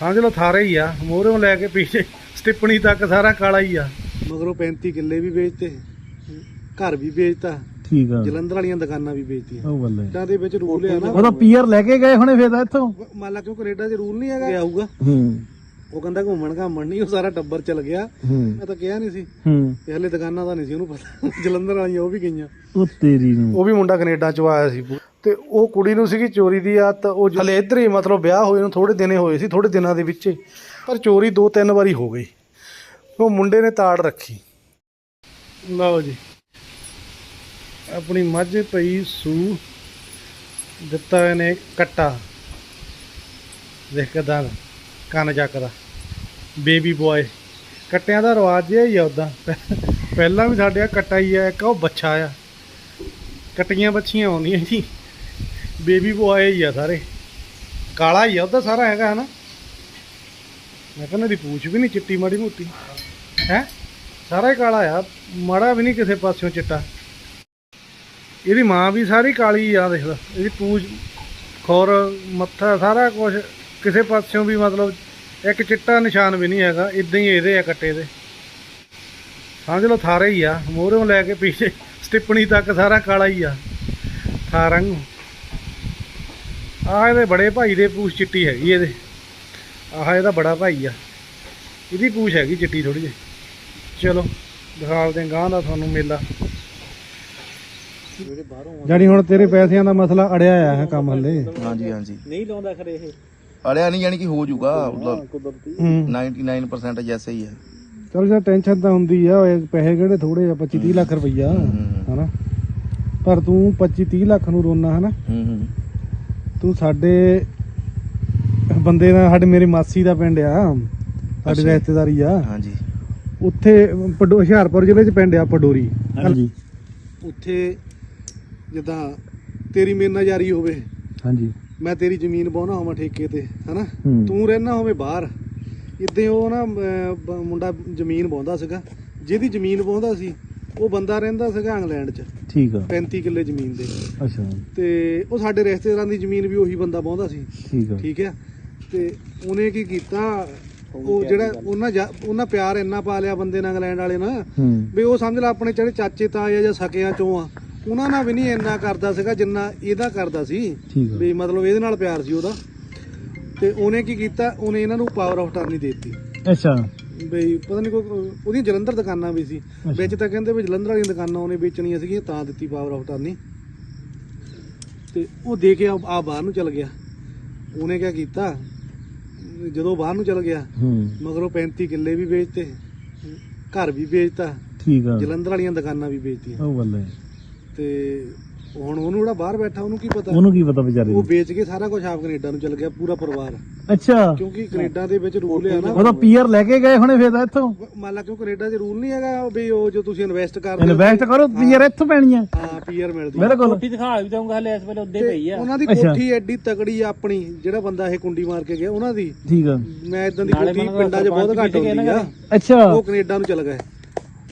ਸਮਝ ਲਓ ਥਾਰੇ ਹੀ ਆ ਮੋਹਰੋਂ ਲੈ ਕੇ ਪਿੱਛੇ ਸਟਿੱਪਣੀ ਤੱਕ ਸਾਰਾ ਕਾਲਾ ਹੀ ਆ। ਮਗਰੋਂ 35 ਕਿੱਲੇ ਵੀ ਵੇਚਤੇ ਘਰ ਵੀ ਵੇਚਤਾ ਠੀਕ ਆ। ਜਲੰਧਰ ਵਾਲੀਆਂ ਦੁਕਾਨਾਂ ਵੀ ਵੇਚਤੀਆਂ। ਉਹ ਬੱਲੇ। ਪਿੰਡਾਂ ਦੇ ਵਿੱਚ ਰੂਲ ਹੈ ਨਾ। ਉਹਦਾ ਪੀਅਰ ਲੈ ਕੇ ਗਏ ਹੁਣੇ ਫੇਰ ਤਾਂ ਇੱਥੋਂ। ਮੰਨ ਲਾ ਕਿਉਂ ਕੈਨੇਡਾ 'ਚ ਰੂਲ ਨਹੀਂ ਹੈਗਾ? ਆਊਗਾ। ਹੂੰ। ਉਹ ਕਹਿੰਦਾ ਘੁੰਮਣ ਘਾਮਣ ਨਹੀਂ ਉਹ ਸਾਰਾ ਟੱਬਰ ਚਲ ਗਿਆ। ਮੈਂ ਤਾਂ ਕਿਹਾ ਨਹੀਂ ਸੀ। ਹੂੰ। ਤੇ ਹਲੇ ਦੁਕਾਨਾਂ ਦਾ ਨਹੀਂ ਸੀ ਉਹਨੂੰ ਪਤਾ। ਜਲੰਧਰ ਵਾਲੀਆਂ ਉਹ ਵੀ ਗਈਆਂ। ਉਹ ਤੇਰੀ ਨੂੰ। ਉਹ ਵੀ ਮੁੰਡਾ ਕੈਨੇਡਾ ਚੋਂ ਆਇਆ ਸੀ। ਤੇ ਉਹ ਕੁੜੀ ਨੂੰ ਸੀਗੀ ਚੋਰੀ ਦੀ ਆਦਤ ਉਹ ਹਲੇ ਇੱਧਰ ਹੀ ਮਤਲਬ ਵਿਆਹ ਹੋਏ ਨੂੰ ਥੋੜੇ ਦਿਨੇ ਹੋਏ ਸੀ ਥੋੜੇ ਦਿਨਾਂ ਦੇ ਵਿੱਚ ਹੀ। ਪਰ ਚੋਰੀ ਦੋ ਤਿੰਨ ਵਾਰੀ ਹੋ ਗਈ। ਉਹ ਮੁੰਡੇ ਨੇ ਤਾੜ ਰੱਖੀ। ਲਓ ਜੀ। ਆਪਣੀ ਮੱਝ ਪਈ ਸੂ। ਦਿੱਤਾ ਇਹਨੇ ਕੱਟਾ। ਦੇਖ ਕਿਦਾਂ ਕੰਨ ਚੱਕਦਾ। ਬੇਬੀ ਬॉय ਕੱਟਿਆਂ ਦਾ ਰਿਵਾਜ ਜਿਹਾ ਹੀ ਆ ਉਦਾਂ ਪਹਿਲਾਂ ਵੀ ਸਾਡੇ ਆ ਕੱਟਾ ਹੀ ਆ ਇੱਕ ਉਹ ਬੱਚਾ ਆ। ਕੱਟੀਆਂ ਬੱਚੀਆਂ ਆਉਂਦੀਆਂ ਜੀ। ਬੇਬੀ ਬੁਆਏ ਹੀ ਆ ਸਾਰੇ। ਕਾਲਾ ਹੀ ਆ ਉਹਦਾ ਸਾਰਾ ਹੈਗਾ ਹਨਾ। ਮੈਂ ਕਹਿੰਦਾ ਦੀ ਪੂਛ ਵੀ ਨਹੀਂ ਚਿੱਟੀ, ਮਾੜੀ ਮੋਟੀ। ਹੈ? ਸਾਰਾ ਹੀ ਕਾਲਾ ਆ, ਮਾੜਾ ਵੀ ਨਹੀਂ ਕਿਸੇ ਪਾਸਿਓਂ ਚਿੱਟਾ। ਇਹਦੀ ਮਾਂ ਵੀ ਸਾਰੀ ਕਾਲੀ ਆ, ਦੇਖ ਲੈ। ਇਹਦੀ ਪੂਛ, ਖੌਰ, ਮੱਥਾ, ਸਾਰਾ ਕੁਝ ਕਿਸੇ ਪਾਸਿਓਂ ਵੀ ਮਤਲਬ ਇੱਕ ਚਿੱਟਾ ਨਿਸ਼ਾਨ ਵੀ ਨਹੀਂ ਹੈਗਾ ਇਦਾਂ ਹੀ ਇਹਦੇ ਆ ਕੱਟੇ ਦੇ। ਸਮਝ ਲਓ ਥਾਰੇ ਹੀ ਆ, ਮੋਹਰੋਂ ਲੈ ਕੇ ਪਿੱਛੇ ਸਟਿੱਪਣੀ ਤੱਕ ਸਾਰਾ ਕਾਲਾ ਹੀ ਆ। ਥਾਰੰਗ ਆਹ ਇਹਦੇ ਬੜੇ ਭਾਈ ਦੇ ਪੂਛ ਚਿੱਟੀ ਹੈਗੀ ਇਹਦੇ। ਆਹ ਇਹਦਾ ਬੜਾ ਭਾਈ ਆ। ਇਹਦੀ ਪੂਛ ਹੈਗੀ ਚਿੱਟੀ ਥੋੜੀ ਜਿਹੀ। ਚਲੋ ਦਿਖਾਲਦੇ ਗਾਂ ਦਾ ਤੁਹਾਨੂੰ ਮੇਲਾ। ਜਾਨੀ ਹੁਣ ਤੇਰੇ ਪੈਸਿਆਂ ਦਾ ਮਸਲਾ ਅੜਿਆ ਆ ਹੈ ਕੰਮ ਹੱਲੇ। ਹਾਂਜੀ ਹਾਂਜੀ। ਨਹੀਂ ਲਾਉਂਦਾ ਖਰੇ ਇਹ। ਅੜਿਆ ਨਹੀਂ ਯਾਨੀ ਕਿ ਹੋ ਜਾਊਗਾ ਮਤਲਬ ਕੁਦਰਤੀ। ਹੂੰ। 99% ਜੈਸੇ ਹੀ ਹੈ ਚਲ ਜੇ ਟੈਨਸ਼ਨ ਤਾਂ ਹੁੰਦੀ ਆ ਓਏ ਪੈਸੇ ਕਿਹੜੇ ਥੋੜੇ ਆ 25 30 ਲੱਖ ਰੁਪਈਆ। ਹਨਾ? ਪਰ ਤੂੰ 25 30 ਲੱਖ ਨੂੰ ਰੋਣਾ ਹਨਾ? ਹੂੰ ਹੂੰ। ਤੂੰ ਸਾਡੇ ਬੰਦੇ ਦਾ ਸਾਡੇ ਮੇਰੀ ਮਾਸੀ ਦਾ ਪਿੰਡ ਆ। ਸਾਡੀ। ਰਿਸ਼ਤੇਦਾਰੀ ਆ। ਹਾਂਜੀ। ਉੱਥੇ ਪਡੋ ਹੁਸ਼ਿਆਰਪੁਰ ਜ਼ਿਲ੍ਹੇ 'ਚ ਪਿੰਡ ਆ ਪਡੋਰੀ। ਹਾਂਜੀ। ਉੱਥੇ ਜਿੱਦਾਂ ਤੇਰੀ ਮੇਰੇ ਨਾਲ ਜਾਰੀ ਹੋਵੇ। ਹਾਂਜੀ। ਮੈਂ ਤੇਰੀ ਜ਼ਮੀਨ ਬਾਉਣਾ ਹੋਵਾਂ ਠੇਕੇ ਤੇ ਹਨਾ। ਤੂੰ ਰਹਿਣਾ ਹੋਵੇ ਬਾਹਰ। ਇਦਾਂ ਉਹ ਨਾ ਮੁੰਡਾ ਜ਼ਮੀਨ ਬਾਉਂਦਾ ਸੀਗਾ। ਜਿਹਦੀ ਜ਼ਮੀਨ ਬਾਉਂਦਾ ਸੀ ਉਹ ਬੰਦਾ ਰਹਿੰਦਾ ਸੀਗਾ ਇੰਗਲੈਂਡ 'ਚ। ਠੀਕ ਆ। 35 ਕਿੱਲੇ ਜ਼ਮੀਨ ਦੇ। ਅੱਛਾ। ਤੇ ਉਹ ਸਾਡੇ ਰਿਸ਼ਤੇਦਾਰਾਂ ਦੀ ਜ਼ਮੀਨ ਵੀ ਉਹੀ ਬੰਦਾ ਬਾਉਂਦਾ ਸੀ। ਠੀਕ ਆ। ਠੀਕ ਹੈ ਤੇ ਉਹਨੇ ਕੀ ਕੀਤਾ? ਉਹ ਜਿਹੜਾ ਉਹਨਾਂ ਉਹਨਾਂ ਪਿਆਰ ਇੰਨਾ ਪਾ ਲਿਆ ਬੰਦੇ ਨਾਲ ਇੰਗਲੈਂਡ ਵਾਲੇ ਨਾਲ ਵੀ ਉਹ ਸਮਝ ਲੈ ਆਪਣੇ ਜਿਹੜੇ ਚਾਚੇ ਤਾਏ ਆ ਜਾਂ ਸਕਿਆਂ ਚੋਂ ਆ ਉਹਨਾਂ ਨਾਲ ਵੀ ਨਹੀਂ ਇੰਨਾ ਕਰਦਾ ਸੀਗਾ ਜਿੰਨਾ ਇਹਦਾ ਕਰਦਾ ਸੀ। ਆ। ਵੀ ਮਤਲਬ ਇਹਦੇ ਨਾਲ ਪਿਆਰ ਸੀ ਉਹਦਾ। ਤੇ ਉਹਨੇ ਕੀ ਕੀਤਾ? ਉਹਨੇ ਇਹਨਾਂ ਨੂੰ ਪਾਵਰ ਆਫ ਟਰਨੀ ਦੇ ਦਿੱਤੀ। ਅੱਛਾ। ਬਈ ਪਤਾ ਨਹੀਂ ਕੋਈ ਉਹਦੀਆਂ ਜਲੰਧਰ ਦੁਕਾਨਾਂ ਵੀ ਸੀ। ਵਿੱਚ ਤਾਂ ਕਹਿੰਦੇ ਵੀ ਜਲੰਧਰ ਵਾਲੀਆਂ ਦੁਕਾਨਾਂ ਉਹਨੇ ਵੇਚਣੀਆਂ ਸੀਗੀਆਂ ਤਾਂ ਦਿੱਤੀ ਪਾਵਰ ਆਫ ਟਰਨੀ ਤੇ ਉਹ ਦੇ ਕੇ ਆ ਬਾਹਰ ਨੂੰ ਚਲ ਗਿਆ। ਉਹਨੇ ਕੀ ਕੀਤਾ? ਜਦੋਂ ਬਾਹਰ ਨੂੰ ਚਲ ਗਿਆ ਮਗਰੋਂ 35 ਕਿੱਲੇ ਵੀ ਵੇਚਤੇ ਘਰ ਵੀ ਵੇਚਤਾ ਠੀਕ ਆ। ਜਲੰਧਰ ਵਾਲੀਆਂ ਦੁਕਾਨਾਂ ਵੀ ਵੇਚਤੀਆਂ। ਉਹ ਬੱਲੇ ਤੇ ਹੁਣ ਉਹਨੂੰ ਜਿਹੜਾ ਬਾਹਰ ਬੈਠਾ ਉਹਨੂੰ ਕੀ ਪਤਾ? ਉਹਨੂੰ ਕੀ ਪਤਾ ਵਿਚਾਰੇ ਉਹ ਨੂੰ? ਵੇਚ ਕੇ ਸਾਰਾ ਕੁਝ ਆਪ ਕੈਨੇਡਾ ਨੂੰ ਚਲ ਗਿਆ ਪੂਰਾ ਪਰਿਵਾਰ। ਅੱਛਾ। ਕਿਉਂਕਿ ਕੈਨੇਡਾ ਦੇ ਵਿੱਚ ਰੂਲ ਹੈ ਨਾ। ਉਹਦਾ ਪੀਅਰ ਲੈ ਕੇ ਗਏ ਹੁਣੇ ਫੇਰ ਤਾਂ ਇੱਥੋਂ। ਮੰਨ ਲਾ ਕਿਉਂ ਕੈਨੇਡਾ 'ਚ ਰੂਲ ਨਹੀਂ ਹੈਗਾ ਵੀ ਉਹ ਜੋ ਤੁਸੀਂ ਇਨਵੈਸਟ ਕਰਦੇ ਹੋ ਇਨਵੈਸਟ ਕਰੋ ਪੀਅਰ ਇੱਥੋਂ ਪੈਣੀਆਂ ਹਾਂ ਪੀਆਰ ਮਿਲਦੀ ਹੈ। ਬਿਲਕੁਲ। ਦਿਖਾ ਵੀ ਦਊਂਗਾ ਹਲੇ ਇਸ ਵੇਲੇ ਉੱਦੇ ਤੇ ਪਈ ਆ। ਉਹਨਾਂ ਦੀ ਅੱਛਾ। ਕੋਠੀ ਐਡੀ ਤਗੜੀ ਆ ਆਪਣੀ ਜਿਹੜਾ ਬੰਦਾ ਇਹ ਕੁੰਡੀ ਮਾਰ ਕੇ ਗਿਆ ਉਹਨਾਂ ਦੀ। ਠੀਕ ਆ। ਮੈਂ ਇਦਾਂ ਦੀ ਨਾਲੇ ਕੋਠੀ ਮੈਨੂੰ ਪਿੰਡਾਂ 'ਚ ਬਹੁਤ ਸਰਪੰਚ ਘੱਟ ਵੀ ਸੀਗੇ ਹੁੰਦੀ ਨਾ ਆ। ਅੱਛਾ। ਉਹ ਕੈਨੇਡਾ ਨੂੰ ਚਲ ਗਏ।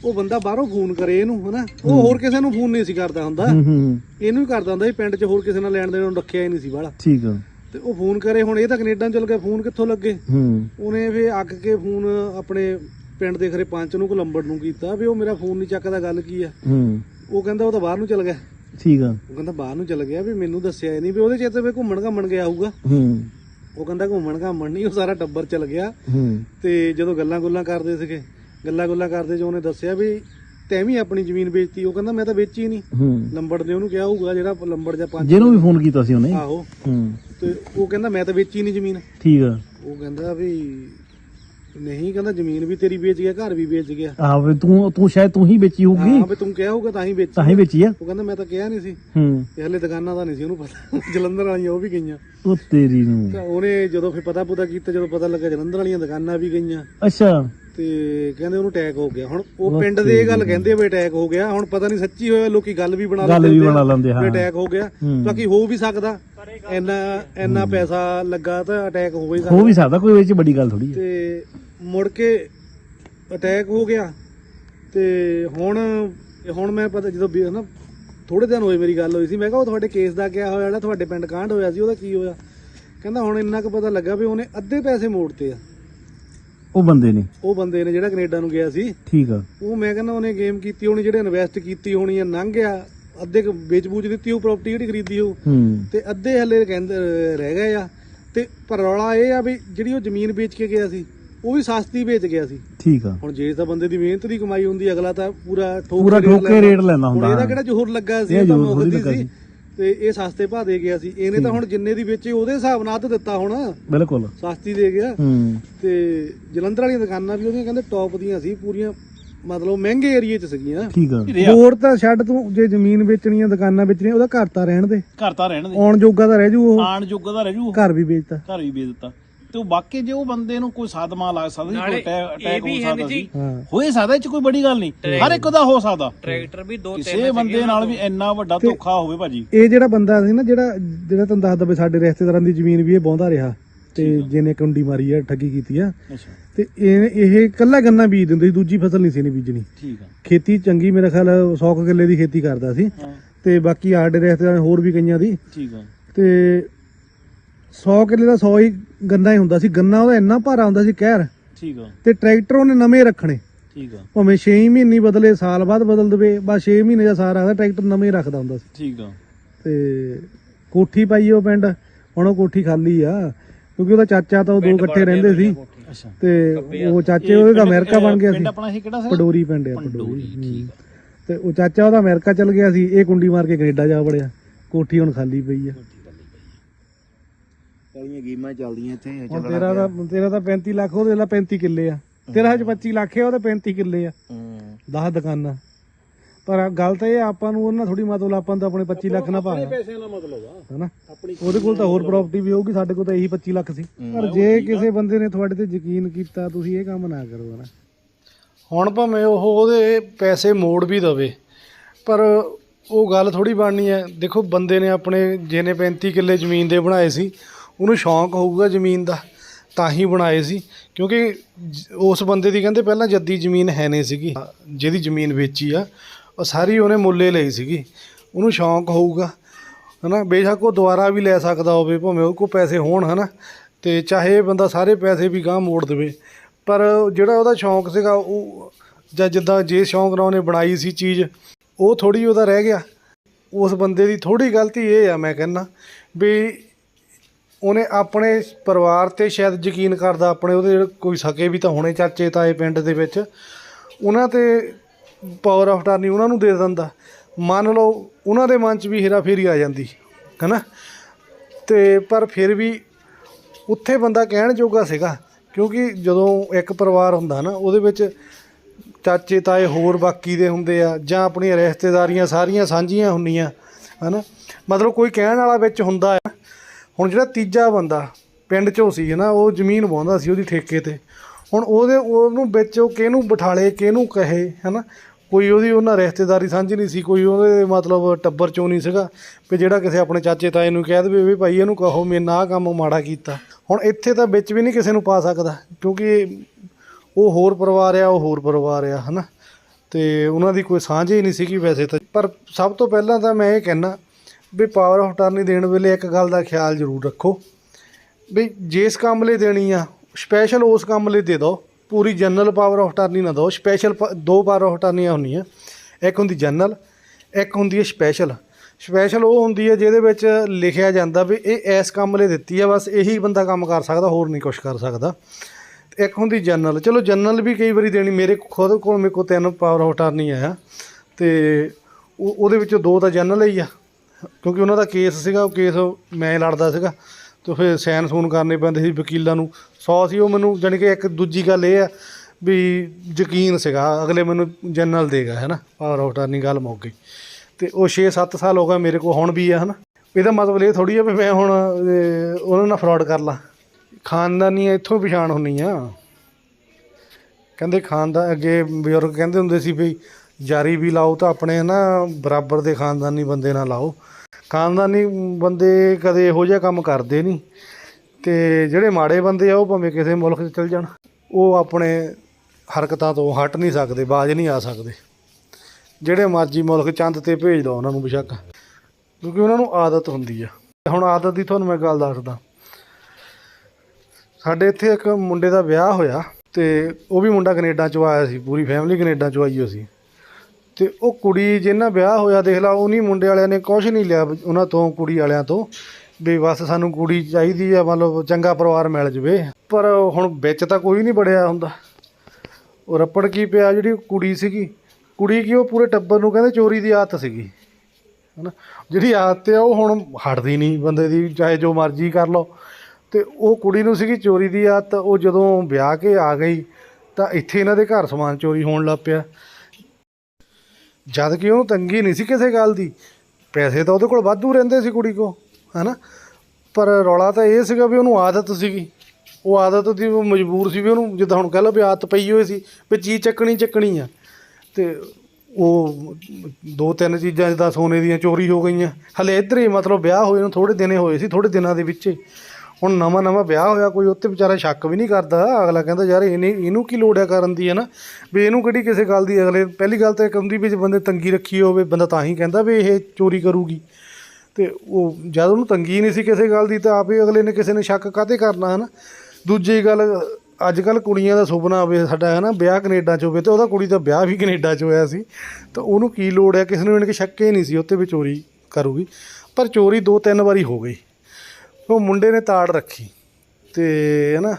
ਉਹ ਬੰਦਾ ਬਾਹਰੋਂ ਫੋਨ ਕਰੇ ਇਹਨੂੰ ਹਨਾ? ਉਹ ਹੋਰ ਕਿਸੇ ਨੂੰ ਫੋਨ ਨਹੀਂ ਸੀ ਕਰਦਾ ਹੁੰਦਾ। ਹੂੰ ਹੂੰ ਇਹਨੂੰ ਹੀ ਕਰਦਾ ਹੁੰਦਾ ਸੀ ਪਿੰਡ 'ਚ ਹੋਰ ਕਿਸੇ ਨਾਲ ਲੈਣ ਦੇਣ ਨੂੰ ਰੱਖਿਆ ਹੀ ਨਹੀਂ ਸੀ ਵਾਲਾ ਠੀਕ ਆ। ਤੇ ਉਹ ਫੋਨ ਕਰੇ ਹੁਣ ਇਹ ਤਾਂ ਕੈਨੇਡਾ ਨੂੰ ਚਲ ਗਿਆ ਫੋਨ ਕਿੱਥੋਂ ਲੱਗੇ? ਹੂੰ। ਉਹਨੇ ਫੇ ਅੱਗ ਕੇ ਫੋਨ ਆਪਣੇ ਪਿੰਡ ਦੇ ਖਰੇ ਪੰਚ ਨੂੰ ਕੋਲੰਬੜ ਨੂੰ ਕੀਤਾ ਵੀ ਉਹ ਮੇਰਾ ਫੋਨ ਨਹੀਂ ਚੱਕਦਾ ਗੱਲ ਕੀ ਆ? ਹੂੰ। ਉਹ ਕਹਿੰਦਾ ਉਹ ਤਾਂ ਬਾਹਰ ਨੂੰ ਚਲ ਗਿਆ। ਠੀਕ ਆ। ਉਹ ਕਹਿੰਦਾ ਬਾਹਰ ਨੂੰ ਚਲ ਗਿਆ ਵੀ ਮੈਨੂੰ ਦੱਸਿਆ ਹੀ ਨਹੀਂ ਵੀ ਉਹਦੇ ਚੇਤੇ ਵੀ ਘੁੰਮਣ ਘਾਮਣ ਗਿਆ ਹੋਊਗਾ। ਹੂੰ। ਉਹ ਕਹਿੰਦਾ ਘੁੰਮਣ ਘਾਮਣ ਨਹੀਂ ਉਹ ਸਾਰਾ ਟੱਬਰ ਚਲ ਗਿਆ। ਹੂੰ। ਤੇ ਜਦੋਂ ਗੱਲਾਂ ਗੁੱਲਾਂ ਕਰਦੇ ਸੀਗੇ ਗੱਲਾਂ ਗੁੱਲਾਂ ਕਰਦੇ ਜੋ ਉਹਨੇ ਦੱਸਿਆ ਵੀ ਤੈਂ ਵੀ ਆਪਣੀ ਜ਼ਮੀਨ ਵੇਚਤੀ ਉਹ ਕਹਿੰਦਾ ਮੈਂ ਤਾਂ ਵੇਚੀ ਨਹੀਂ। ਹੂੰ। ਲੰਬੜ ਨੇ ਉਹਨੂੰ ਕਿਹਾ ਹੋਊਗਾ ਜਿਹੜਾ ਲੰਬੜ ਜਾਂ ਪੰਜ ਜਿਹਨੂੰ ਵੀ ਫੋਨ ਕੀਤਾ ਸੀ ਉਹਨੇ? ਆਹੋ। ਹੂੰ। ਤੇ ਉਹ ਕਹਿੰਦਾ ਮੈਂ ਤਾਂ ਵੇਚੀ ਨਹੀਂ ਜ਼ਮੀਨ। ਠੀਕ ਆ। ਉਹ ਕਹਿੰਦਾ ਵੀ ਨਹੀਂ ਕਹਿੰਦਾ ਜ਼ਮੀਨ ਵੀ ਤੇਰੀ ਵੇਚ ਗਿਆ ਘਰ ਵੀ ਵੇਚ ਗਿਆ। ਆ ਵੀ ਤੂੰ ਤੂੰ ਸ਼ਾਇਦ ਤੂੰ ਹੀ ਵੇਚੀ ਹੋਊਗੀ। ਹਾਂ ਵੀ ਤੂੰ ਕਿਹਾ ਹੋਊਗਾ ਤਾਂ ਹੀ ਵੇਚੀ। ਤਾਂ ਹੀ ਵੇਚੀ ਆ। ਉਹ ਕਹਿੰਦਾ ਮੈਂ ਤਾਂ ਕਿਹਾ ਨਹੀਂ ਸੀ। ਹੂੰ। ਤੇ ਹਲੇ ਦੁਕਾਨਾਂ ਦਾ ਨਹੀਂ ਸੀ ਉਹਨੂੰ ਪਤਾ। ਜਲੰਧਰ ਵਾਲੀਆਂ ਉਹ ਵੀ ਗਈਆਂ। ਉਹ ਤੇਰੀ ਨੂੰ। ਤਾਂ ਉਹਨੇ ਜਦੋਂ ਫਿਰ ਪਤਾ ਪੁਤਾ ਕੀਤਾ ਜਦੋਂ ਪਤਾ ਲੱਗਾ ਜਲੰਧਰ ਵਾਲੀਆਂ ਦੁਕਾਨਾਂ ਵੀ ਗਈਆਂ। ਅੱਛਾ। ਤੇ ਕਹਿੰਦੇ ਉਹਨੂੰ ਅਟੈਕ ਹੋ ਗਿਆ। ਹੁਣ ਉਹ ਪਿੰਡ ਦੇ ਇਹ ਗੱਲ ਕਹਿੰਦੇ ਵੀ ਅਟੈਕ ਹੋ ਗਿਆ। ਹੁਣ ਪਤਾ ਨਹੀਂ ਸੱਚੀ ਹੋਇਆ ਲੋਕੀ ਗੱਲ ਵੀ ਬਣਾ ਗੱਲ ਵੀ ਲੈਂਦੇ ਆ ਬਣਾ ਲੈਂਦੇ, ਹਾਂ। ਵੀ ਅਟੈਕ ਹੋ ਗਿਆ। ਹੂੰ। ਬਾਕੀ ਹੋ ਵੀ ਸਕਦਾ। ਇੰਨਾ ਇੰਨਾ ਪੈਸਾ ਲੱਗਾ ਤਾਂ ਅਟੈਕ ਹੋ ਹੀ ਹੋ ਸਕਦਾ ਵੀ ਸਕਦਾ। ਕੋਈ ਵਿੱਚ ਵੱਡੀ ਗੱਲ ਥੋੜੀ ਹੈ। ਤੇ ਮੁੜ ਕੇ ਅਟੈਕ ਹੋ ਗਿਆ। ਤੇ ਹੁਣ ਹੁਣ ਮੈਂ ਪਤਾ ਜਦੋਂ ਵੀ ਨਾ ਥੋੜੇ ਦਿਨ ਹੋਏ ਮੇਰੀ ਗੱਲ ਹੋਈ ਸੀ। ਮੈਂ ਕਿਹਾ ਉਹ ਤੁਹਾਡੇ ਕੇਸ ਦਾ ਕਿਆ ਹੋਇਆ ਜਿਹੜਾ ਤੁਹਾਡੇ ਪਿੰਡ ਕਾਂਡ ਹੋਇਆ ਸੀ ਉਹਦਾ ਕੀ ਹੋਇਆ? ਕਹਿੰਦਾ ਹੁਣ ਇੰਨਾ ਕੁ ਪਤਾ ਲੱਗਾ ਵੀ ਉਹਨੇ ਅੱਧੇ ਪੈਸੇ ਮੋੜਤੇ ਆ। ਉਹ ਬੰਦੇ ਨੇ। ਉਹ ਬੰਦੇ ਨੇ ਜਿਹੜਾ ਕੈਨੇਡਾ ਨੂੰ ਗਿਆ ਸੀ। ਠੀਕ ਆ। ਉਹ ਮੈਂ ਕਹਿੰਦਾ ਉਹਨੇ ਗੇਮ ਕੀਤੀ ਹੋਣੀ ਜਿਹੜੇ ਇਨਵੈਸਟ ਕੀਤੀ ਹੋਣੀ ਆ ਲੰਘ ਗਿਆ। ਅੱਧੇ ਕੁ ਵੇਚ-ਬੂਚ ਦਿੱਤੀ ਉਹ ਪ੍ਰਾਪਰਟੀ ਜਿਹੜੀ ਖਰੀਦੀ ਉਹ ਹੂੰ। ਤੇ ਅੱਧੇ ਹਲੇ ਕਹਿੰਦੇ ਰਹਿ ਗਏ ਆ। ਤੇ ਪਰ ਰੌਲਾ ਇਹ ਆ ਵੀ ਜਿਹੜੀ ਉਹ ਜ਼ਮੀਨ ਵੇਚ ਕੇ ਗਿਆ ਸੀ ਉਹ ਵੀ ਸਸਤੀ ਵੇਚ ਗਿਆ ਸੀ। ਠੀਕ ਆ। ਹੁਣ ਜੇ ਤਾਂ ਬੰਦੇ ਦੀ ਮਿਹਨਤ ਦੀ ਕਮਾਈ ਹੁੰਦੀ ਅਗਲਾ ਤਾਂ ਪੂਰਾ ਠੋਕ ਪੂਰਾ ਰੇਟ ਲੈਂਦਾ। ਹੁਣ ਹੁੰਦਾ। ਇਹਦਾ ਕਿਹੜਾ ਜ਼ੋਰ ਲੱਗਾ ਸੀ ਤਾਂ ਮੁੱਕਦੀ ਸੀ। ਤੇ ਇਹ ਸਸਤੇ ਭਾਅ ਦੇ ਗਿਆ ਸੀ। ਇਹਨੇ ਤਾਂ ਹੁਣ ਜਿੰਨੇ ਦੀ ਵੇਚੀ ਉਹਦੇ ਹਿਸਾਬ ਨਾਲ ਤਾਂ ਦਿੱਤਾ ਹੁਣ। ਬਿਲਕੁਲ। ਸਸਤੀ ਦੇ ਗਿਆ। ਹੂੰ। ਤੇ ਜਲੰਧਰ ਵਾਲੀਆਂ ਦੁਕਾਨਾਂ ਵੀ ਉਹਦੀਆਂ ਕਹਿੰਦੇ ਟੌਪ ਦੀਆਂ ਸੀ ਪੂਰੀਆਂ ਮਤਲਬ ਮਹਿੰਗੇ ਏਰੀਏ 'ਚ ਸੀਗੀਆਂ। ਠੀਕ ਆ। ਹੋਰ ਤਾਂ ਛੱਡ ਤੂੰ ਜੇ ਜ਼ਮੀਨ ਵੇਚਣੀਆਂ ਦੁਕਾਨਾਂ ਵੇਚਣੀਆਂ ਉਹਦਾ ਘਰ ਤਾਂ ਰਹਿਣ ਦੇ। ਘਰ ਤਾਂ ਰਹਿਣ ਦੇ। ਆਉਣ ਜੋਗਾ ਤਾਂ ਰਹਿ ਜੂ ਉਹ। ਆਣ ਜੋਗਾ ਦਾ ਰਹਿ ਜੂ ਉਹ। ਘਰ ਵੀ ਵੇਚਤਾ। ਘਰ ਵੀ ਵੇਚ ਦਿੱਤਾ। ਤੇ ਉਹ ਵਾਕਈ ਜੇ ਉਹ ਬੰਦੇ ਨੂੰ ਕੋਈ ਸਾਦਮਾ ਲੱਗ ਸਕਦਾ ਸੀ ਕੋਈ ਅਟੈਕ ਹੋ ਸਕਦਾ ਸੀ। ਹਾਂ। ਹੋਏ ਸਕਦਾ ਇਹ ਚ ਕੋਈ ਬੜੀ ਗੱਲ ਨਹੀਂ। ਹਰ ਇੱਕ ਦਾ ਹੋ ਸਕਦਾ। ਟਰੈਕਟਰ ਵੀ ਦੋ ਕਿਸੇ ਬੰਦੇ ਨਾਲ ਵੀ ਇੰਨਾ ਵੱਡਾ ਧੋਖਾ ਹੋਵੇ ਭਾਜੀ। ਇਹ ਜਿਹੜਾ ਬੰਦਾ ਸੀ ਨਾ ਜਿਹੜਾ ਜਿਹੜਾ ਤੁਹਾਨੂੰ ਦੱਸਦਾ ਵੀ ਸਾਡੇ ਰਿਸ਼ਤੇਦਾਰਾਂ ਦੀ ਜ਼ਮੀਨ ਵੀ ਇਹ ਬਾਉਂਦਾ ਰਿਹਾ ਤੇ ਜਿਹਨੇ ਕੁੰਡੀ ਮਾਰੀ ਆ ਠੱਗੀ ਕੀਤੀ ਆ। ਅੱਛਾ। ਤੇ ਇਹ ਇਹ ਕੱਲਾ ਗੰਨਾ ਬੀਜ ਦਿੰਦੇ ਸੀ ਦੂਜੀ ਫਸਲ ਨਹੀਂ ਸੀ ਨੇ ਬੀਜਣੀ। ਠੀਕ ਆ। ਖੇਤੀ ਚੰਗੀ ਮੇਰੇ ਖਿਆਲ 100 ਕੁ ਕਿੱਲੇ ਦੀ ਖੇਤੀ ਕਰਦਾ ਸੀ। ਹਾਂ। ਤੇ ਬਾਕੀ ਸਾਡੇ ਰਿਸ਼ਤੇਦਾਰ ਹੋਰ ਵੀ ਕਈਆਂ ਦੀ। ਠੀਕ ਆ। ਤੇ 100 ਕਿੱਲੇ ਦਾ 100 ਹੀ ਗੰਨਾ ਹੀ ਹੁੰਦਾ ਸੀ ਗੰਨਾ ਉਹਦਾ ਇੰਨਾ ਭਾਰਾ ਹੁੰਦਾ ਸੀ ਕਹਿਰ। ਠੀਕ ਆ। ਤੇ ਟਰੈਕਟਰ ਉਹਨੇ ਨਵੇਂ ਰੱਖਣੇ। ਠੀਕ ਆ। ਭਾਵੇਂ 6 ਮਹੀਨੇ ਬਦਲੇ ਸਾਲ ਬਾਅਦ ਬਦਲ ਦਵੇ ਬਸ 6 ਮਹੀਨੇ ਦਾ ਸਾਲ ਰੱਖਦਾ ਟਰੈਕਟਰ ਨਵੇਂ ਹੀ ਰੱਖਦਾ ਹੁੰਦਾ ਸੀ। ਠੀਕ ਆ। ਤੇ ਕੋਠੀ ਪਾਈ ਉਹ ਪਿੰਡ ਹੁਣ ਉਹ ਕੋਠੀ ਖਾਲੀ ਆ ਕਿਉਂਕਿ ਉਹਦਾ ਚਾਚਾ ਤਾਂ ਉਹ ਦੋ ਇਕੱਠੇ ਰਹਿੰਦੇ ਸੀ। ਅੱਛਾ। ਤੇ ਉਹ ਚਾਚੇ ਉਹਦੇ ਦਾ ਅਮਰੀਕਾ ਬਣ ਗਿਆ ਸੀ। ਪਿੰਡ ਆਪਣਾ ਇਹ ਕਿਹੜਾ ਸੀ? ਪਡੋਰੀ ਪਿੰਡ ਆ ਪਡੋਰੀ। ਤੇ ਉਹ ਚਾਚਾ ਉਹਦਾ ਅਮਰੀਕਾ ਚਲ ਗਿਆ ਸੀ ਇਹ ਕੁੰਡੀ ਮਾਰ ਕੇ ਕੈਨੇਡਾ ਜਾ ਵੜਿਆ। ਕੋਠੀ ਹੁਣ ਖਾਲੀ ਪਈ ਆ। ਕਾਲੀਆਂ ਗੇਮਾਂ ਚੱਲਦੀਆਂ ਇੱਥੇ ਹੁਣ ਤੇਰਾ ਤਾਂ ਤੇਰਾ ਤਾਂ 35 ਲੱਖ ਉਹਦੇ ਨਾਲ 35 ਕਿੱਲੇ ਆ। ਤੇਰਾ ਹਜ 25 ਲੱਖ ਹੈ ਉਹਦੇ 35 ਕਿੱਲੇ ਆ। 10 ਦੁਕਾਨਾਂ। ਪਰ ਗੱਲ ਤਾਂ ਇਹ ਆ, ਆਪਾਂ ਨੂੰ ਉਹਨਾਂ ਥੋੜੀ ਮਤਲਬ ਆਪਾਂ ਨੂੰ ਤਾਂ ਆਪਣੇ 25 ਲੱਖ ਨਾ ਭਾਇਆ ਪੈਸਿਆਂ ਦਾ ਮਤਲਬ ਆ। ਹਨਾ? ਉਹਦੇ ਕੋਲ ਤਾਂ ਹੋਰ ਪ੍ਰਾਪਰਟੀ ਵੀ ਹੋਊਗੀ ਸਾਡੇ ਕੋਲ ਤਾਂ ਇਹੀ 25 ਲੱਖ ਸੀ। ਪਰ ਜੇ ਕਿਸੇ ਬੰਦੇ ਨੇ ਤੁਹਾਡੇ ਤੇ ਯਕੀਨ ਕੀਤਾ ਤੁਸੀਂ ਇਹ ਕੰਮ ਨਾ ਕਰੋ ਹਨਾ? ਹੁਣ ਭਾਵੇਂ ਉਹ ਉਹਦੇ ਪੈਸੇ ਮੋੜ ਵੀ ਦਵੇ ਪਰ ਉਹ ਗੱਲ ਥੋੜੀ ਬਣਨੀ ਹੈ। ਦੇਖੋ ਬੰਦੇ ਨੇ ਆਪਣੇ ਜਿਹਨੇ 35 ਕਿੱਲੇ ਜ਼ਮੀਨ ਦੇ ਬਣਾਏ ਸੀ ਉਹਨੂੰ ਸ਼ੌਂਕ ਹੋਊਗਾ ਜ਼ਮੀਨ ਦਾ, ਤਾਂ ਹੀ ਬਣਾਏ ਸੀ। ਕਿਉਂਕਿ ਜ- ਉਸ ਬੰਦੇ ਦੀ ਕਹਿੰਦੇ ਪਹਿਲਾਂ ਜੱਦੀ ਜ਼ਮੀਨ ਹੈ ਨਹੀਂ ਸੀਗੀ। ਜਿਹਦੀ ਜ਼ਮੀਨ ਵੇਚੀ ਆ, ਉਹ ਸਾਰੀ ਉਹਨੇ ਮੁੱਲੇ ਲਈ ਸੀਗੀ। ਉਹਨੂੰ ਸ਼ੌਂਕ ਹੋਊਗਾ, ਹਨਾ? ਬੇਸ਼ੱਕ ਉਹ ਦੁਬਾਰਾ ਵੀ ਲੈ ਸਕਦਾ ਹੋਵੇ, ਭਾਵੇਂ ਉਹ ਕੋਲ ਪੈਸੇ ਹੋਣ, ਹਨਾ? ਤੇ ਚਾਹੇ ਇਹ ਬੰਦਾ ਸਾਰੇ ਪੈਸੇ ਵੀ ਗਾਂ ਮੋੜ ਦੇਵੇ, ਪਰ ਜਿਹੜਾ ਉਹਦਾ ਸ਼ੌਂਕ ਸੀਗਾ, ਉਹ ਜਾਂ ਜਿੱਦਾਂ ਜੇ ਸ਼ੌਂਕ ਨਾਲ ਉਹਨੇ ਬਣਾਈ ਸੀ ਚੀਜ਼, ਉਹ ਥੋੜੀ ਉਹਦਾ ਰਹਿ ਗਿਆ। ਉਸ ਬੰਦੇ ਦੀ ਥੋੜੀ ਗਲਤੀ ਇਹ ਆ, ਮੈਂ ਕਹਿੰਦਾ, ਵੀ ਉਹਨੇ ਆਪਣੇ ਪਰਿਵਾਰ ਤੇ ਸ਼ਾਇਦ ਯਕੀਨ ਕਰਦਾ ਆਪਣੇ ਉਹਦੇ ਜਿਹੜੇ ਕੋਈ ਸਕੇ ਵੀ ਤਾਂ ਹੋਣੇ ਚਾਚੇ ਤਾਏ ਪਿੰਡ ਦੇ ਵਿੱਚ। ਉਹਨਾਂ ਤੇ ਪਾਵਰ ਆਫ ਟਰਨੀ ਉਹਨਾਂ ਨੂੰ ਦੇ ਦਿੰਦਾ। ਮੰਨ ਲਓ ਉਹਨਾਂ ਦੇ ਮਨ 'ਚ ਵੀ ਹੇਰਾਫੇਰੀ ਆ ਜਾਂਦੀ, ਹੈਨਾ? ਤੇ ਪਰ ਫਿਰ ਵੀ ਉੱਥੇ ਬੰਦਾ ਕਹਿਣ ਜੋਗਾ ਸੀਗਾ, ਕਿਉਂਕਿ ਜਦੋਂ ਇੱਕ ਪਰਿਵਾਰ ਹੁੰਦਾ ਨਾ, ਉਹਦੇ ਵਿੱਚ ਚਾਚੇ ਤਾਏ ਹੋਰ ਬਾਕੀ ਦੇ ਹੁੰਦੇ ਆ, ਜਾਂ ਆਪਣੀਆਂ ਰਿਸ਼ਤੇਦਾਰੀਆਂ ਸਾਰੀਆਂ ਸਾਂਝੀਆਂ ਹੁੰਦੀਆਂ, ਹਨਾ? ਮਤਲਬ ਕੋਈ ਕਹਿਣ ਵਾਲਾ ਵਿੱਚ ਹੁੰਦਾ ਆ। ਹੁਣ ਜਿਹੜਾ ਤੀਜਾ ਬੰਦਾ ਪਿੰਡ 'ਚੋਂ ਸੀ ਨਾ ਉਹ ਜ਼ਮੀਨ ਵਾਹੁੰਦਾ ਸੀ ਉਹਦੀ ਠੇਕੇ ਤੇ। ਹੁਣ ਉਹਦੇ, ਉਹਨੂੰ ਵਿੱਚ ਉਹ ਕਿਹਨੂੰ ਬਿਠਾਲੇ, ਕਿਹਨੂੰ ਕਹੇ, ਹਨਾ? ਕੋਈ ਉਹਦੀ ਉਹਨਾਂ ਰਿਸ਼ਤੇਦਾਰੀ ਸਾਂਝੀ ਨਹੀਂ ਸੀ, ਕੋਈ ਉਹਦੇ ਮਤਲਬ ਟੱਬਰ ਚੋਂ ਨਹੀਂ ਸੀਗਾ ਵੀ ਜਿਹੜਾ ਕਿਸੇ ਆਪਣੇ ਚਾਚੇ ਤਾਏ ਨੂੰ ਕਹਿ ਦੇਵੇ ਵੀ ਭਾਈ ਇਹਨੂੰ ਕਹੋ ਮੇਰੇ ਨਾ ਕੰਮ ਮਾੜਾ ਕੀਤਾ। ਹੁਣ ਇੱਥੇ ਤਾਂ ਵਿੱਚ ਵੀ ਨਹੀਂ ਕਿਸੇ ਨੂੰ ਪਾ ਸਕਦਾ, ਕਿਉਂਕਿ ਉਹ ਹੋਰ ਪਰਿਵਾਰ ਆ, ਉਹ ਹੋਰ ਪਰਿਵਾਰ ਆ, ਹਨਾ? ਤੇ ਉਹਨਾਂ ਦੀ ਕੋਈ ਸਾਂਝ ਹੀ ਨਹੀਂ ਸੀਗੀ ਵੈਸੇ ਤਾਂ। ਪਰ ਸਭ ਤੋਂ ਪਹਿਲਾਂ ਤਾਂ ਮੈਂ ਇਹ ਕਹਿਣਾ ਵੀ ਪਾਵਰ ਆਫ ਟਰਨੀ ਦੇਣ ਵੇਲੇ ਇੱਕ ਗੱਲ ਦਾ ਖਿਆਲ ਜ਼ਰੂਰ ਰੱਖੋ ਵੀ ਜਿਸ ਕੰਮ ਲਈ ਦੇਣੀ ਆ ਸਪੈਸ਼ਲ ਉਸ ਕੰਮ ਲਈ ਦੇ ਦਿਓ, ਪੂਰੀ ਜਨਰਲ ਪਾਵਰ ਆਫ ਟਰਨੀ ਨਾ ਦਿਓ ਸਪੈਸ਼ਲ ਦੋ ਪਾਵਰ ਆਫ ਟਰਨੀਆਂ ਹੁੰਦੀਆਂ, ਇੱਕ ਹੁੰਦੀ ਜਨਰਲ ਇੱਕ ਹੁੰਦੀ ਹੈ ਸਪੈਸ਼ਲ ਸਪੈਸ਼ਲ ਉਹ ਹੁੰਦੀ ਹੈ ਜਿਹਦੇ ਵਿੱਚ ਲਿਖਿਆ ਜਾਂਦਾ ਵੀ ਇਹ ਇਸ ਕੰਮ ਲਈ ਦਿੱਤੀ ਆ, ਬਸ ਇਹੀ ਬੰਦਾ ਕੰਮ ਕਰ ਸਕਦਾ, ਹੋਰ ਨਹੀਂ ਕੁਝ ਕਰ ਸਕਦਾ। ਇੱਕ ਹੁੰਦੀ ਜਨਰਲ ਚਲੋ ਜਨਰਲ ਵੀ ਕਈ ਵਾਰੀ ਦੇਣੀ, ਮੇਰੇ ਖੁਦ ਕੋਲ ਮੇਰੇ ਕੋਲ ਤਿੰਨ ਪਾਵਰ ਆਫ ਟਰਨੀ ਆਇਆ, ਤੇ ਉਹ ਉਹਦੇ ਵਿੱਚੋਂ ਦੋ ਤਾਂ ਜਨਰਲ ਹੀ ਆ। ਕਿਉਂਕਿ ਉਹਨਾਂ ਦਾ ਕੇਸ ਸੀਗਾ, ਉਹ ਕੇਸ ਮੈਂ ਲੜਦਾ ਸੀਗਾ, ਤੇ ਫਿਰ ਸੈਨ ਸੂਨ ਕਰਨੇ ਪੈਂਦੇ ਸੀ ਵਕੀਲਾਂ ਨੂੰ। ਸੌ ਸੀ ਉਹ ਮੈਨੂੰ, ਜਾਣੀ ਕਿ ਇੱਕ ਦੂਜੀ ਗੱਲ ਇਹ ਆ ਵੀ ਯਕੀਨ ਸੀਗਾ, ਅਗਲੇ ਮੈਨੂੰ ਜਨਰਲ ਦੇਗਾ ਹੈ ਨਾ ਪਾਵਰ ਆਫ ਟਰਨੀ ਗੱਲ ਮੁੱਕ ਗਈ। ਤੇ ਉਹ 6-7 ਸਾਲ ਹੋ ਗਏ ਮੇਰੇ ਕੋਲ, ਹੁਣ ਵੀ ਆ, ਹਨਾ। ਇਹਦਾ ਮਤਲਬ ਇਹ ਥੋੜੀ ਆ ਵੀ ਮੈਂ ਹੁਣ ਉਹਨਾਂ ਨਾਲ ਫਰਾਡ ਕਰ ਲਾਂ। ਖਾਨਦਾਨੀ ਇੱਥੋਂ ਪਛਾਣ ਹੁੰਨੀ ਆ ਕਹਿੰਦੇ ਖਾਨਦਾਨ ਅੱਗੇ ਬਜ਼ੁਰਗ ਕਹਿੰਦੇ ਹੁੰਦੇ ਸੀ ਵੀ ਜਾਰੀ ਵੀ ਲਾਓ ਤਾਂ ਆਪਣੇ ਨਾ ਬਰਾਬਰ ਦੇ ਖਾਨਦਾਨੀ ਬੰਦੇ ਨਾਲ ਲਾਓ। ਖਾਨਦਾਨੀ ਬੰਦੇ ਕਦੇ ਇਹੋ ਜਿਹਾ ਕੰਮ ਕਰਦੇ ਨਹੀਂ ਤੇ ਜਿਹੜੇ ਮਾੜੇ ਬੰਦੇ ਆ ਉਹ ਭਾਵੇਂ ਕਿਸੇ ਮੁਲਕ 'ਚ ਚਲ ਜਾਣ, ਉਹ ਆਪਣੇ ਹਰਕਤਾਂ ਤੋਂ ਹਟ ਨਹੀਂ ਸਕਦੇ, ਬਾਜ ਨਹੀਂ ਆ ਸਕਦੇ। ਜਿਹੜੇ ਮਰਜ਼ੀ ਮੁਲਕ ਚੰਦ ਤੇ ਭੇਜ ਦੋ ਉਹਨਾਂ ਨੂੰ ਬੇਸ਼ੱਕ, ਕਿਉਂਕਿ ਉਹਨਾਂ ਨੂੰ ਆਦਤ ਹੁੰਦੀ ਆ। ਹੁਣ ਆਦਤ ਦੀ ਤੁਹਾਨੂੰ ਮੈਂ ਗੱਲ ਦੱਸਦਾ। ਸਾਡੇ ਇੱਥੇ ਇੱਕ ਮੁੰਡੇ ਦਾ ਵਿਆਹ ਹੋਇਆ ਤੇ ਉਹ ਵੀ ਮੁੰਡਾ ਕੈਨੇਡਾ ਚੋਂ ਆਇਆ ਸੀ, ਪੂਰੀ ਫੈਮਿਲੀ ਕੈਨੇਡਾ ਚੋਂ ਆਈ ਹੋਈ ਸੀ। ਤੇ ਉਹ ਕੁੜੀ ਜਿਹਨਾਂ ਵਿਆਹ ਹੋਇਆ ਦੇਖ ਲਾ, ਉਹਨੀ ਮੁੰਡੇ ਵਾਲਿਆਂ ਨੇ ਕੁਛ ਨਹੀਂ ਲਿਆ ਉਹਨਾਂ ਤੋਂ, ਕੁੜੀ ਵਾਲਿਆਂ ਤੋਂ। ਵੀ ਬਸ ਸਾਨੂੰ ਕੁੜੀ ਚਾਹੀਦੀ ਆ, ਮਤਲਬ ਚੰਗਾ ਪਰਿਵਾਰ ਮਿਲ ਜਵੇ। ਪਰ ਹੁਣ ਵਿੱਚ ਤਾਂ ਕੋਈ ਨਹੀਂ ਬੜਿਆ ਹੁੰਦਾ। ਉਹ ਰੱਪੜ ਕੀ ਪਿਆ ਜਿਹੜੀ ਕੁੜੀ ਸੀਗੀ? ਕੁੜੀ ਕੀ ਉਹ ਪੂਰੇ ਟੱਬਰ ਨੂੰ ਕਹਿੰਦੇ ਚੋਰੀ ਦੀ ਆਦਤ ਸੀਗੀ। ਹਨਾ? ਜਿਹੜੀ ਆਦਤ ਆ, ਉਹ ਹੁਣ ਹਟਦੀ ਨਹੀਂ ਬੰਦੇ ਦੀ, ਚਾਹੇ ਜੋ ਮਰਜ਼ੀ ਕਰ ਲਓ। ਤੇ ਉਹ ਕੁੜੀ ਨੂੰ ਸੀਗੀ ਚੋਰੀ ਦੀ ਆਦਤ। ਉਹ ਜਦੋਂ ਵਿਆਹ ਕੇ ਆ ਗਈ, ਤਾਂ ਇੱਥੇ ਇਹਨਾਂ ਦੇ ਘਰ ਸਮਾਨ ਚੋਰੀ ਹੋਣ ਲੱਗ ਪਿਆ। ਜਦ ਕਿ ਉਹਨੂੰ ਤੰਗੀ ਨਹੀਂ ਸੀ ਕਿਸੇ ਗੱਲ ਦੀ। ਪੈਸੇ ਤਾਂ ਉਹਦੇ ਕੋਲ ਵਾਧੂ ਰਹਿੰਦੇ ਸੀ ਕੁੜੀ ਕੋ ਹਨਾ? ਪਰ ਰੌਲਾ ਤਾਂ ਇਹ ਸੀਗਾ ਵੀ ਉਹਨੂੰ ਆਦਤ ਸੀਗੀ। ਉਹ ਆਦਤ ਦੀ ਉਹ ਮਜਬੂਰ ਸੀ ਵੀ ਉਹਨੂੰ ਜਿੱਦਾਂ ਹੁਣ ਕਹਿ ਲਓ ਵੀ ਆਦਤ ਪਈ ਹੋਈ ਸੀ ਵੀ ਚੀਜ਼ ਚੱਕਣੀ ਚੱਕਣੀ ਆ। ਤੇ ਉਹ ਦੋ ਤਿੰਨ ਚੀਜ਼ਾਂ ਜਿੱਦਾਂ ਸੋਨੇ ਦੀਆਂ ਚੋਰੀ ਹੋ ਗਈਆਂ। ਹਲੇ ਇੱਧਰ ਹੀ ਮਤਲਬ ਵਿਆਹ ਹੋਏ ਨੂੰ ਥੋੜੇ ਦਿਨੇ ਹੋਏ ਸੀ ਥੋੜੇ ਦਿਨਾਂ ਦੇ ਵਿੱਚ। ਹੀ ਹੁਣ ਨਵਾਂ ਨਵਾਂ ਵਿਆਹ ਹੋਇਆ, ਕੋਈ ਉੱਤੇ ਵਿਚਾਰਾ ਸ਼ੱਕ ਵੀ ਨਹੀਂ ਕਰਦਾ। ਅਗਲਾ ਕਹਿੰਦਾ, ਯਾਰ ਇਹਨੇ, ਇਹਨੂੰ ਕੀ ਲੋੜ ਹੈ ਕਰਨ ਦੀ ਹੈ ਨਾ ਵੀ ਇਹਨੂੰ ਕਿਹੜੀ ਕਿਸੇ ਗੱਲ ਦੀ, ਅਗਲੇ ਪਹਿਲੀ ਗੱਲ ਤਾਂ ਇੱਕ ਹੁੰਦੀ ਵੀ ਜੇ ਬੰਦੇ ਤੰਗੀ ਰੱਖੀ ਹੋਵੇ, ਬੰਦਾ ਤਾਂ ਹੀ ਕਹਿੰਦਾ ਵੀ ਇਹ ਚੋਰੀ ਕਰੂਗੀ। ਤੇ ਉਹ ਜਦ ਉਹਨੂੰ ਤੰਗੀ ਨਹੀਂ ਸੀ ਕਿਸੇ ਗੱਲ ਦੀ, ਤਾਂ ਆਪੇ ਅਗਲੇ ਨੇ ਕਿਸੇ ਨੇ ਸ਼ੱਕ ਕਾਤੇ ਕਰਨਾ ਹੈ ਨਾ ਦੂਜੀ ਗੱਲ ਅੱਜ ਕੱਲ ਕੁੜੀਆਂ ਦਾ ਸੁਪਨਾ ਹੋਵੇ ਸਾਡਾ ਹੈ ਨਾ ਵਿਆਹ ਕੈਨੇਡਾ 'ਚ ਹੋਵੇ, ਤੇ ਉਹਦਾ ਕੁੜੀ ਦਾ ਵਿਆਹ ਵੀ ਕੈਨੇਡਾ 'ਚ ਹੋਇਆ ਸੀ। ਤਾਂ ਉਹਨੂੰ ਕੀ ਲੋੜ ਹੈ ਕਿਸੇ ਨੂੰ ਇਹਨਾਂ ਕਿ ਸ਼ੱਕ ਹੀ ਨਹੀਂ ਸੀ ਉੱਤੇ ਵੀ ਚੋਰੀ ਕਰੂਗੀ। ਪਰ ਚੋਰੀ ਦੋ ਤਿੰਨ ਵਾਰੀ ਹੋ ਗਈ। ਉਹ ਮੁੰਡੇ ਨੇ ਤਾੜ ਰੱਖੀ ਤੇ ਹੈ ਨਾ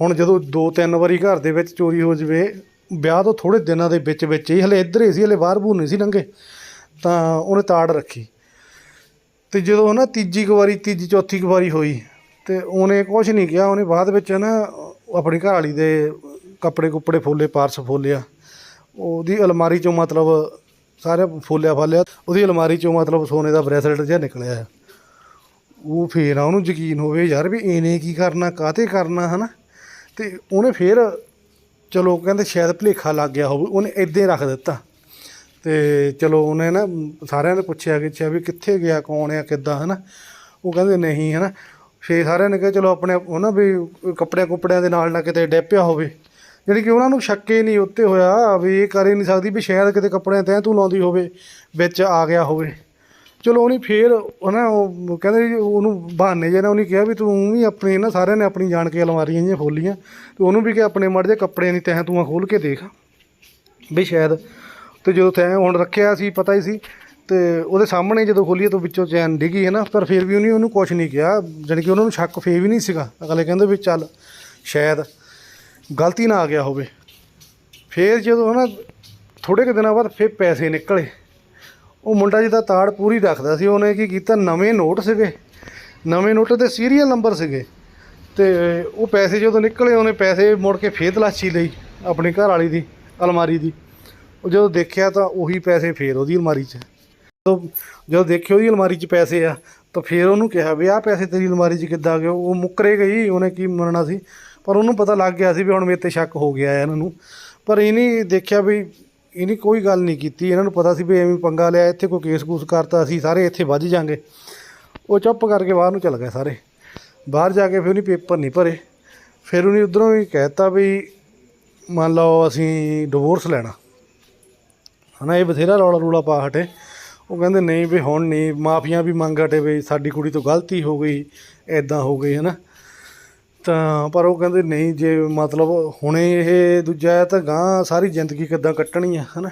ਹੁਣ ਜਦੋਂ ਦੋ ਤਿੰਨ ਵਾਰੀ ਘਰ ਦੇ ਵਿੱਚ ਚੋਰੀ ਹੋ ਜਵੇ, ਵਿਆਹ ਤੋਂ ਥੋੜੇ ਦਿਨਾਂ ਦੇ ਵਿੱਚ ਵਿੱਚ ਹੀ, ਹਲੇ ਇੱਧਰ ਹੀ ਸੀ, ਹਲੇ ਬਾਹਰ ਬੂਰ ਨਹੀਂ ਸੀ ਲੰਘੇ, ਤਾਂ ਉਹਨੇ ਤਾੜ ਰੱਖੀ। ਤੇ ਜਦੋਂ ਨਾ ਤੀਜੀ ਕੁ ਵਾਰੀ, ਤੀਜੀ ਚੌਥੀ ਕੁ ਵਾਰੀ ਹੋਈ ਤੇ ਉਹਨੇ ਕੁਝ ਨਹੀਂ ਕਿਹਾ, ਉਹਨੇ ਬਾਅਦ ਵਿੱਚ ਨਾ ਆਪਣੀ ਘਰ ਵਾਲੀ ਦੇ ਕੱਪੜੇ ਕੁੱਪੜੇ ਫੋਲੇ, ਪਾਰਸ ਫੋਲਿਆ, ਉਹਦੀ ਅਲਮਾਰੀ ਚੋਂ ਮਤਲਬ ਸਾਰੇ ਫੋਲਿਆ ਫਾਲਿਆ ਉਹਦੀ ਅਲਮਾਰੀ ਚੋਂ ਮਤਲਬ ਸੋਨੇ ਦਾ ਬ੍ਰੇਸਲੇਟ ਜਿਹਾ ਨਿਕਲਿਆ। ਉਹ ਫੇਰ ਆ, ਉਹਨੂੰ ਯਕੀਨ ਹੋਵੇ ਯਾਰ ਵੀ ਇਹਨੇ ਕੀ ਕਰਨਾ, ਕਾਹਤੇ ਕਰਨਾ, ਹਨਾ? ਤੇ ਉਹਨੇ ਫੇਰ, ਚਲੋ ਕਹਿੰਦੇ ਸ਼ਾਇਦ ਭੁਲੇਖਾ ਲੱਗ ਗਿਆ ਹੋਵੇ, ਉਹਨੇ ਇੱਦਾਂ ਹੀ ਰੱਖ ਦਿੱਤਾ। ਤੇ ਚਲੋ ਉਹਨੇ ਨਾ ਸਾਰਿਆਂ ਨੇ ਪੁੱਛਿਆ ਕਿ ਵੀ ਕਿੱਥੇ ਗਿਆ, ਕੌਣ ਆ, ਕਿੱਦਾਂ, ਹਨਾ? ਉਹ ਕਹਿੰਦੇ ਨਹੀਂ, ਹਨਾ? ਫੇਰ ਸਾਰਿਆਂ ਨੇ ਕਿਹਾ, ਚਲੋ ਆਪਣੇ ਉਹ ਨਾ ਵੀ ਕੱਪੜਿਆਂ ਕੁੱਪੜਿਆਂ ਦੇ ਨਾਲ ਨਾ ਕਿਤੇ ਡੈਪਿਆ ਹੋਵੇ। ਜਿਹੜੀ ਕਿ ਉਹਨਾਂ ਨੂੰ ਸ਼ੱਕ ਹੀ ਨਹੀਂ ਉੱਤੇ ਹੋਇਆ ਵੀ ਇਹ ਕਰ ਹੀ ਨਹੀਂ ਸਕਦੀ ਵੀ ਸ਼ਾਇਦ ਕਿਤੇ ਕੱਪੜਿਆਂ ਤੈਂ ਤੂੰ ਲਾਉਂਦੀ ਹੋਵੇ, ਵਿੱਚ ਆ ਗਿਆ ਹੋਵੇ। ਚਲੋ ਉਹਨੇ ਫੇਰ ਉਹਨਾਂ ਉਹ ਕਹਿੰਦੇ ਜੀ ਉਹਨੂੰ ਬਹਾਨੇ ਜਿਹੇ ਨਾਲ ਉਹਨੇ ਕਿਹਾ ਵੀ ਤੂੰ ਵੀ ਆਪਣੀ ਨਾ ਸਾਰਿਆਂ ਨੇ ਆਪਣੀ ਜਾਣ ਕੇ ਅਲਮਾਰੀਆਂ ਜਿਹੀਆਂ ਖੋਲੀਆਂ। ਤੇ ਉਹਨੂੰ ਵੀ ਕਿ ਆਪਣੇ ਮੜ ਜੇ ਕੱਪੜਿਆਂ ਦੀ ਤੈਂ ਤੂੰ ਖੋਲ ਕੇ ਦੇਖ। ਵੀ ਸ਼ਾਇਦ ਤੇ ਜਦੋਂ ਤੈਂ ਹੁਣ ਰੱਖਿਆ ਸੀ, ਪਤਾ ਹੀ ਸੀ ਤੇ ਉਹਦੇ ਸਾਹਮਣੇ ਜਦੋਂ ਖੋਲੀਏ ਤਾਂ ਵਿੱਚੋਂ ਚੈਨ ਡਿੱਗੀ ਹੈ ਨਾ, ਪਰ ਫਿਰ ਵੀ ਉਹਨੇ ਉਹਨੂੰ ਕੁਝ ਨਹੀਂ ਕਿਹਾ। ਜਾਣੀ ਕਿ ਉਹਨਾਂ ਨੂੰ ਸ਼ੱਕ ਫੇਰ ਵੀ ਨਹੀਂ ਸੀਗਾ। ਅਗਲੇ ਕਹਿੰਦੇ ਵੀ ਚੱਲ ਸ਼ਾਇਦ ਗਲਤੀ ਨਾ ਆ ਗਿਆ ਹੋਵੇ। ਫਿਰ ਜਦੋਂ ਨਾ ਥੋੜੇ ਕੁ ਦਿਨਾਂ ਬਾਅਦ ਫਿਰ ਪੈਸੇ ਨਿਕਲੇ। ਉਹ ਮੁੰਡਾ ਜਿਹਦਾ ਤਾੜ ਪੂਰੀ ਰੱਖਦਾ ਸੀ, ਉਹਨੇ ਕੀ ਕੀਤਾ, ਨਵੇਂ ਨੋਟ ਸੀਗੇ। ਨਵੇਂ ਨੋਟ ਦੇ ਸੀਰੀਅਲ ਨੰਬਰ ਸੀਗੇ। ਤੇ ਉਹ ਪੈਸੇ ਜਦੋਂ ਨਿਕਲੇ, ਉਹਨੇ ਪੈਸੇ ਮੁੜ ਕੇ ਫੇਰ ਤਲਾਸ਼ੀ ਲਈ ਆਪਣੀ ਘਰ ਵਾਲੀ ਦੀ, ਅਲਮਾਰੀ ਦੀ। ਉਹ ਜਦੋਂ ਦੇਖਿਆ ਤਾਂ ਉਹੀ ਪੈਸੇ ਫੇਰ ਉਹਦੀ ਅਲਮਾਰੀ 'ਚ। ਜਦੋਂ ਜਦੋਂ ਦੇਖਿਆ ਉਹਦੀ ਅਲਮਾਰੀ 'ਚ ਪੈਸੇ ਆ, ਤਾਂ ਫੇਰ ਉਹਨੂੰ ਕਿਹਾ ਵੀ ਆਹ ਪੈਸੇ ਤੇਰੀ ਅਲਮਾਰੀ 'ਚ ਕਿੱਦਾਂ ਆ ਗਏ? ਉਹ ਮੁੱਕਰੇ ਗਈ, ਉਹਨੇ ਕੀ ਮੰਨਣਾ ਸੀ? ਪਰ ਉਹਨੂੰ ਪਤਾ ਲੱਗ ਗਿਆ ਸੀ ਵੀ ਹੁਣ ਮੇਰੇ ਤੇ ਸ਼ੱਕ ਹੋ ਗਿਆ ਇਹਨਾਂ ਨੂੰ। ਪਰ ਇਹਨੇ ਦੇਖਿਆ ਵੀ ਇਹਨੇ ਕੋਈ ਗੱਲ ਨਹੀਂ ਕੀਤੀ। ਇਹਨਾਂ ਨੂੰ ਪਤਾ ਸੀ ਵੀ ਐਵੇਂ ਪੰਗਾ ਲਿਆ, ਇੱਥੇ ਕੋਈ ਕੇਸ ਕੂਸ ਕਰਤਾ, ਅਸੀਂ ਸਾਰੇ ਇੱਥੇ ਵੱਜ ਜਾਾਂਗੇ। ਉਹ ਚੁੱਪ ਕਰਕੇ ਬਾਹਰ ਨੂੰ ਚਲ ਗਏ ਸਾਰੇ। ਬਾਹਰ ਜਾ ਕੇ ਫਿਰ ਉਹਨੇ ਪੇਪਰ ਨਹੀਂ ਭਰੇ। ਫਿਰ ਉਹਨੇ ਉਧਰੋਂ ਹੀ ਕਹਿਤਾ ਵੀ, ਮੰਨ ਲਓ ਅਸੀਂ ਡਿਵੋਰਸ ਲੈਣਾ। ਹਨਾ, ਇਹ ਬਥੇਰਾ ਰੌਲਾ ਰੂਲਾ ਪਾ ਹਟੇ। ਉਹ ਕਹਿੰਦੇ, ਨਹੀਂ ਵੀ ਹੁਣ ਨਹੀਂ, ਮਾਫੀਆਂ ਵੀ ਮੰਗ ਹਟੇ ਵੀ ਸਾਡੀ ਕੁੜੀ ਤੋਂ ਗਲਤੀ ਹੋ ਗਈ ਐਦਾਂ ਹੋ ਗਈ, ਹਨਾ। ਤਾਂ, ਪਰ ਉਹ ਕਹਿੰਦੇ ਨਹੀਂ, ਜੇ ਮਤਲਬ ਹੁਣੇ ਇਹ ਦੂਜਾ ਹੈ ਤਾਂ ਗਾਂ ਸਾਰੀ ਜ਼ਿੰਦਗੀ ਕਿੱਦਾਂ ਕੱਟਣੀ ਆ, ਹਨਾ?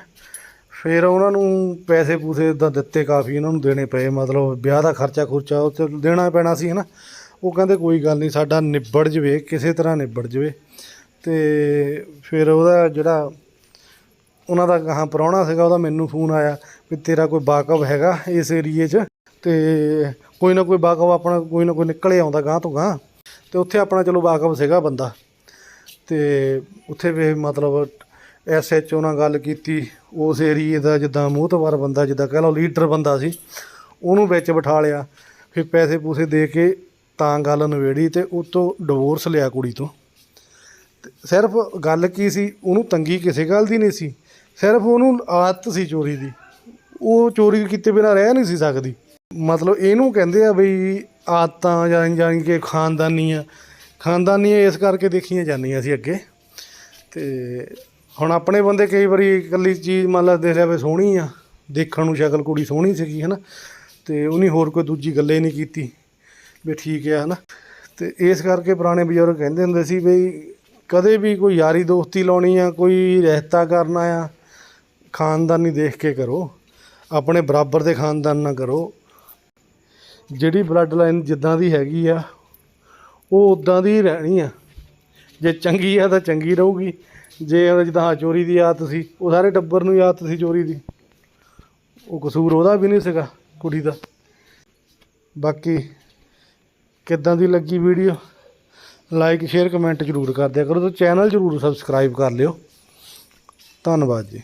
ਫਿਰ ਉਹਨਾਂ ਨੂੰ ਪੈਸੇ ਪੂਸੇ ਇਦਾਂ ਦਿੱਤੇ ਕਾਫੀ ਇਹਨਾਂ ਨੂੰ ਦੇਣੇ ਪਏ, ਮਤਲਬ ਵਿਆਹ ਦਾ ਖਰਚਾ ਖੁਰਚਾ ਉਹ 'ਚ ਦੇਣਾ ਪੈਣਾ ਸੀ, ਹਨਾ? ਉਹ ਕਹਿੰਦੇ ਕੋਈ ਗੱਲ ਨਹੀਂ, ਸਾਡਾ ਨਿਬੜ ਜਵੇ, ਕਿਸੇ ਤਰ੍ਹਾਂ ਨਿਬੜ ਜਵੇ। ਤੇ ਫਿਰ ਉਹਦਾ ਜਿਹੜਾ ਉਹਨਾਂ ਦਾ ਗਾਹਾਂ ਪ੍ਰਾਹੁਣਾ ਸੀਗਾ, ਉਹਦਾ ਮੈਨੂੰ ਫੋਨ ਆਇਆ ਵੀ ਤੇਰਾ ਕੋਈ ਵਾਕਫ ਹੈਗਾ ਇਸ ਏਰੀਏ 'ਚ ਤੇ ਕੋਈ ਨਾ ਕੋਈ ਵਾਕਫ ਆਪਣਾ ਕੋਈ ਨਾ ਕੋਈ ਨਿਕਲੇ ਆਉਂਦਾ ਗਾਂ ਤੋਂ ਗਾਂ ਤੇ ਉੱਥੇ ਆਪਣਾ ਚਲੋ ਵਾਕਫ ਸੀਗਾ ਬੰਦਾ ਤੇ ਉੱਥੇ ਵੀ ਮਤਲਬ ਐਸਐਚਓ ਨਾਲ ਗੱਲ ਕੀਤੀ, ਉਸ ਏਰੀਏ ਦਾ ਜਿੱਦਾਂ ਮੂਹਤਵਾਰ ਬੰਦਾ, ਜਿੱਦਾਂ ਕਹਿ ਲਓ ਲੀਡਰ ਬੰਦਾ ਸੀ, ਉਹਨੂੰ ਵਿੱਚ ਬਿਠਾ ਲਿਆ, ਫਿਰ ਪੈਸੇ ਪੂਸੇ ਦੇ ਕੇ ਤਾਂ ਗੱਲ ਨਵੇੜੀ ਤੇ ਉਹ ਤੋਂ ਡਿਵੋਰਸ ਲਿਆ ਕੁੜੀ ਤੋਂ। ਤੇ ਸਿਰਫ ਗੱਲ ਕੀ ਸੀ, ਉਹਨੂੰ ਤੰਗੀ ਕਿਸੇ ਗੱਲ ਦੀ ਨਹੀਂ ਸੀ, ਸਿਰਫ ਉਹਨੂੰ ਆਦਤ ਸੀ ਚੋਰੀ ਦੀ, ਉਹ ਚੋਰੀ ਕੀਤੇ ਬਿਨਾਂ ਰਹਿ ਨਹੀਂ ਸੀ ਸਕਦੀ। ਮਤਲਬ ਇਹਨੂੰ ਕਹਿੰਦੇ ਆ ਬਈ ਆਦਤਾਂ ਜਾਂ ਜਾਣੀ ਕਿ ਖਾਨਦਾਨੀ ਆ। ਖਾਨਦਾਨੀ ਇਸ ਕਰਕੇ ਦੇਖੀਆਂ ਜਾਂਦੀਆਂ ਸੀ ਅੱਗੇ। ਤੇ ਹੁਣ ਆਪਣੇ ਬੰਦੇ ਕਈ ਵਾਰੀ ਇਕੱਲੀ ਚੀਜ਼ ਮੰਨ ਲਾ ਦੇਖ ਲਿਆ ਵੀ ਸੋਹਣੀ ਆ, ਦੇਖਣ ਨੂੰ ਸ਼ਕਲ ਕੁੜੀ ਸੋਹਣੀ ਸੀਗੀ, ਹਨਾ। ਤੇ ਉਹਨੇ ਹੋਰ ਕੋਈ ਦੂਜੀ ਗੱਲੇ ਨਹੀਂ ਕੀਤੀ ਵੀ ਠੀਕ ਆ, ਹਨਾ। ਤੇ ਇਸ ਕਰਕੇ ਪੁਰਾਣੇ ਬਜ਼ੁਰਗ ਕਹਿੰਦੇ ਹੁੰਦੇ ਸੀ ਬਈ ਕਦੇ ਵੀ ਕੋਈ ਯਾਰੀ ਦੋਸਤੀ ਲਾਉਣੀ ਆ, ਕੋਈ ਰਹਿਤਾ ਕਰਨਾ ਆ, ਖਾਨਦਾਨੀ ਦੇਖ ਕੇ ਕਰੋ। ਆਪਣੇ ਬਰਾਬਰ ਦੇ ਖਾਨਦਾਨ ਨਾਲ ਕਰੋ। ਜਿਹੜੀ ਬਲੱਡ ਲਾਈਨ ਜਿੱਦਾਂ ਦੀ ਹੈਗੀ ਆ, ਉਹ ਉਦਾਂ ਦੀ ਰਹਿਣੀ ਆ। ਜੇ ਚੰਗੀ ਆ ਤਾਂ ਚੰਗੀ ਰਹੂਗੀ। ਜੇ ਉਹ ਜਿੱਦਾਂ ਚੋਰੀ ਦੀ ਆਦਤ ਸੀ, ਉਹ ਸਾਰੇ ਟੱਬਰ ਨੂੰ ਆਦਤ ਸੀ ਚੋਰੀ ਦੀ। ਉਹ ਕਸੂਰ ਉਹਦਾ ਵੀ ਨਹੀਂ ਸੀਗਾ ਕੁੜੀ ਦਾ। ਬਾਕੀ ਕਿੱਦਾਂ ਦੀ ਲੱਗੀ ਵੀਡੀਓ ਲਾਈਕ ਸ਼ੇਅਰ ਕਮੈਂਟ ਜ਼ਰੂਰ ਕਰ ਦਿਆ ਕਰੋ ਤੇ ਚੈਨਲ ਜ਼ਰੂਰ ਸਬਸਕ੍ਰਾਈਬ ਕਰ ਲਿਓ। ਧੰਨਵਾਦ ਜੀ।